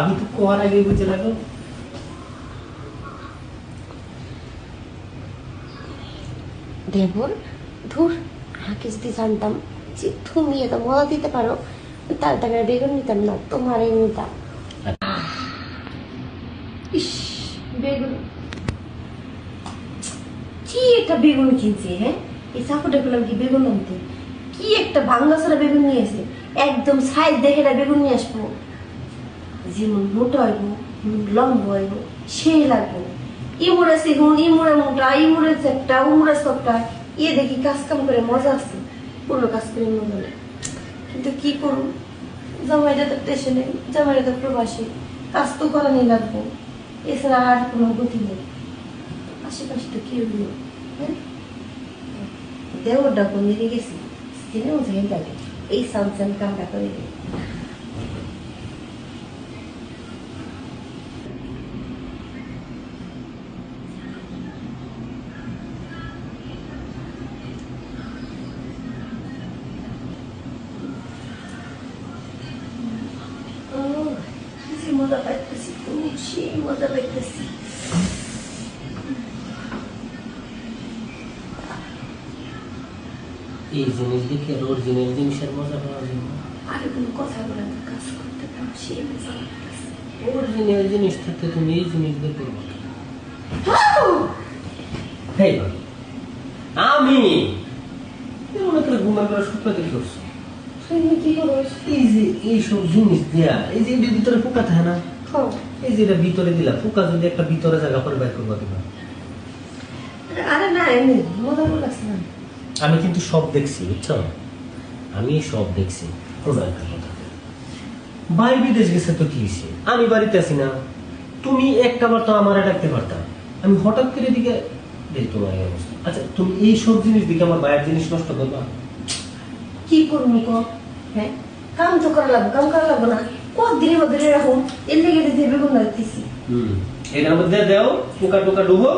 আমি তো আগে বুঝে লাগো দেবর, ধুর হাঁকে যদি জানতাম যে তুমি মজা দিতে পারো। তার বেগুন নিতাম না নিতাম। ইস, বেগুন। কি একটা বেগুন কিনছে হ্যাঁ? এই চাকুটা পেলাম কি বেগুন আনতে? কি একটা ভাঙ্গাসরা বেগুন নিয়ে এসে, একদম সাইজ দেখে বেগুন নিয়ে আসব। যেমন মোটা হইব লম্বা হইব, সেই লাগবো। ইমুরে সিগুন ইমুরে মোটা, ইমুরে চেপটা, উমুরে সপটা ইয়ে দেখি কাজ কাম করে মজা আছে পুরো কাজ করে মজা নেই। কিন্তু কি করুন জামাইটা তো স্টেশনে জামাইটা তো প্রবাসী, কাজ তো করানি লাগবো, এছাড়া আর কোনো গতি নেই। আশেপাশে তো কেউ নেই হ্যাঁ? দেওয়ারটা কোন দিকে গেছি? সিনে মধ্যে থাকে এই সানসেন কামটা করে দিই ও কি মজা পাইতেছি খুব সেই মজা পাইতেছি এই জিনিস দেখে অরিজিনাল জিনিসের মজা পাওয়া যায় না। আরে কোনো কথা বলে না কাজ করতে পারো সেই মজা পাইতেছি অরিজিনাল জিনিস থাকতে তুমি এই জিনিস দেখে হেই আমি এই মনে করে ঘুমার করে শুক্র থেকে করছ। কি করো? এই যে এইসব জিনিস দেয়া এই যে ভিতরে পোকা থাকে না। এই যে ভিতরে দিলা পোকা যদি একটা ভিতরে জায়গা করে করবা দিবা আরে না এমনি মজা লাগছে না। আমি কিন্তু সব দেখছি বুঝছ? আমি সব দেখছি। কোনো ভাই বিদেশ গেছে তো কি আমি বাড়িতে আছি না। তুমি একটা বার তো আমারে ডাকতে পারতাম আমি হঠাৎ করে দিকে দেখি তোমার এই অবস্থা। আচ্ছা তুমি এই সব জিনিস দিকে আমার ভাইয়ের জিনিস নষ্ট করবা? কি করব হ্যাঁ কাম তো করা লাগবে কাম করা লাগবে না। কত দিনের মধ্যে রাখুন এর লেগে দিয়ে বেগুন লাগতেছি হুম। এটার মধ্যে দেও পোকা টোকা ডুবো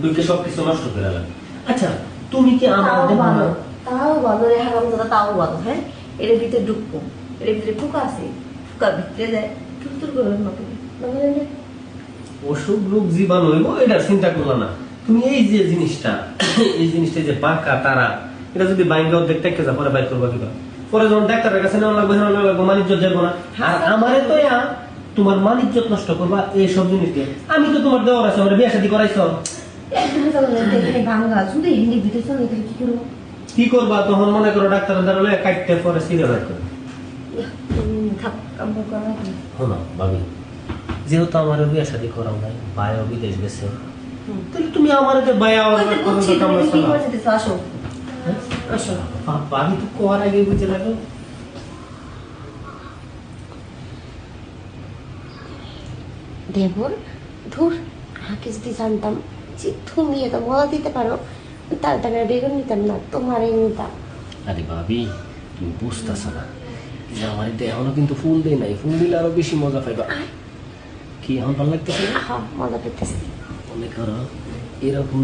ডুবকে সব কিছু নষ্ট করে লাগবে আচ্ছা তুমি কি আমার ভালো তাও ভালো রে হারাম দাদা তাও ভালো হ্যাঁ? এর ভিতরে ঢুকবো। এর ভিতরে পোকা আছে পোকা ভিতরে যায়। টুর টুর করে অসুখ রোগ জীবাণু হইব এটা চিন্তা করলা না। তুমি এই যে জিনিসটা এই জিনিসটা যে বাঁকা তারা এটা যদি বাইঙ্গাও দেখতে কে যা পরে বাইর করবা কিবা পরে যখন ডাক্তারের কাছে নেওয়া লাগবে নেওয়া লাগবে মানিজ্য যাব না। আর আমারে তো ইয়া তোমার মানিজ্য নষ্ট করবা এই সব জিনিস দিয়ে আমি তো তোমার দেওয়ার আছে আমার বিয়ে শাদী করাইছ। কি করব কি করবা তখন মনে করো ডাক্তার দাঁড়ালে কাটতে পরে সিরে করে। শোনো ভাবি যেহেতু আমার বিয়ে শাদী করাও নাই বায়ও বিদেশ গেছে তাহলে তুমি আমার যে বায়া আসো আমি তো কোয়ার আগে বুঝে লাগো দেবর ধুর হাঁকে যদি জানতাম যে তুমি এত মজা দিতে পারো তার টাকা বেগুন নিতাম না তোমার এই নিতাম আরে ভাবি তুমি বুঝতেছ না। যে আমার এখনও কিন্তু ফুল দেয় নাই ফুল দিলে আরও বেশি মজা পাইবা। কি এখন ভালো লাগতেছে? মজা পেতেছি মনে করো এরকম